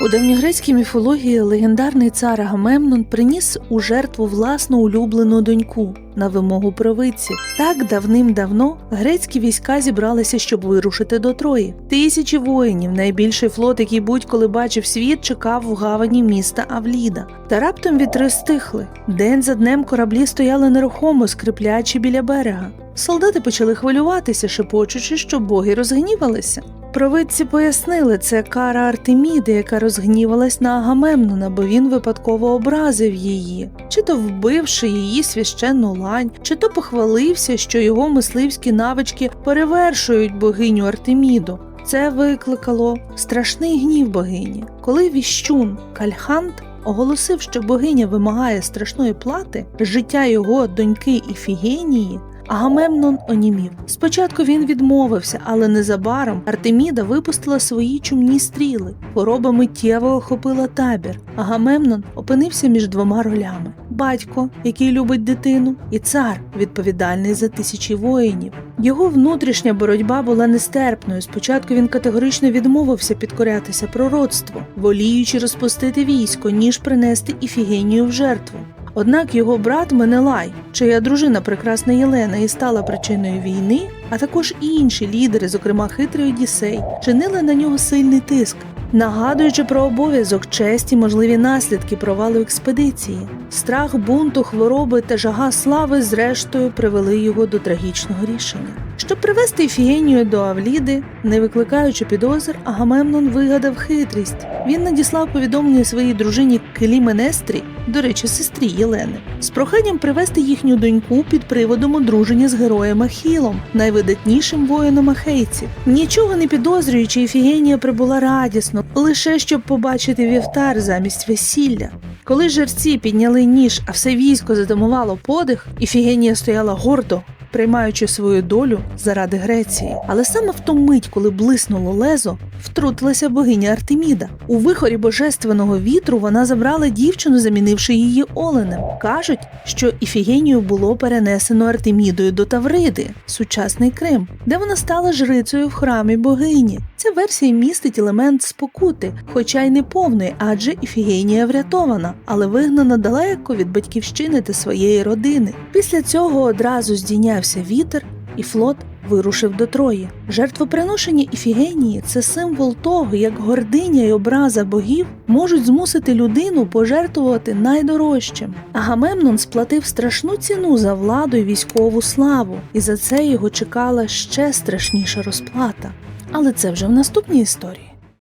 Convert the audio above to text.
У давньогрецькій міфології легендарний цар Агамемнон приніс у жертву власну улюблену доньку на вимогу провидці. Так давним-давно грецькі війська зібралися, щоб вирушити до Трої. Тисячі воїнів, найбільший флот, який будь-коли бачив світ, чекав в гавані міста Авліда. Та раптом вітри стихли. День за днем кораблі стояли нерухомо, скриплячи біля берега. Солдати почали хвилюватися, шепочучи, що боги розгнівалися. Провидці пояснили, це кара Артеміди, яка розгнівалась на Агамемнона, бо він випадково образив її, чи то вбивши її священну лань, чи то похвалився, що його мисливські навички перевершують богиню Артеміду. Це викликало страшний гнів богині. Коли віщун Кальхант оголосив, що богиня вимагає страшної плати, життя його доньки Іфігенії, Агамемнон онімів. Спочатку він відмовився, але незабаром Артеміда випустила свої чумні стріли. Хвороба миттєво охопила табір. Агамемнон опинився між двома ролями: батько, який любить дитину, і цар, відповідальний за тисячі воїнів. Його внутрішня боротьба була нестерпною. Спочатку він категорично відмовився підкорятися пророцтву, воліючи розпустити військо, ніж принести Іфігенію в жертву. Однак його брат Менелай, чия дружина прекрасна Єлена і стала причиною війни, а також і інші лідери, зокрема хитрий Одіссей, чинили на нього сильний тиск, нагадуючи про обов'язок, честі, можливі наслідки провалу експедиції. Страх бунту, хвороби та жага слави, зрештою, привели його до трагічного рішення. Щоб привести Іфігенію до Авліди, не викликаючи підозр, Агамемнон вигадав хитрість. Він надіслав повідомлення своїй дружині Келіменестрі, до речі, сестрі Єлени, з проханням привести їхню доньку під приводом одруження з героєм Ахілом, найвидатнішим воїном ахейців. Нічого не підозрюючи, Іфігенія прибула радісно, лише щоб побачити вівтар замість весілля. Коли жерці підняли ніж, а все військо затамувало подих, Іфігенія стояла гордо, приймаючи свою долю заради Греції. Але саме в ту мить, коли блиснуло лезо, втрутилася богиня Артеміда. У вихорі божественного вітру вона забрала дівчину, замінивши її оленем. Кажуть, що Іфігенію було перенесено Артемідою до Тавриди, сучасний Крим, де вона стала жрицею в храмі богині. Ця версія містить елемент спокути, хоча й не повний, адже Іфігенія врятована, але вигнана далеко від батьківщини та своєї родини. Після цього одразу здійнявся вітер, і флот вирушив до Трої. Жертвоприношення Іфігенії це символ того, як гординя й образа богів можуть змусити людину пожертвувати найдорожчим. Агамемнон сплатив страшну ціну за владу й військову славу, і за це його чекала ще страшніша розплата. Але це вже в наступній історії.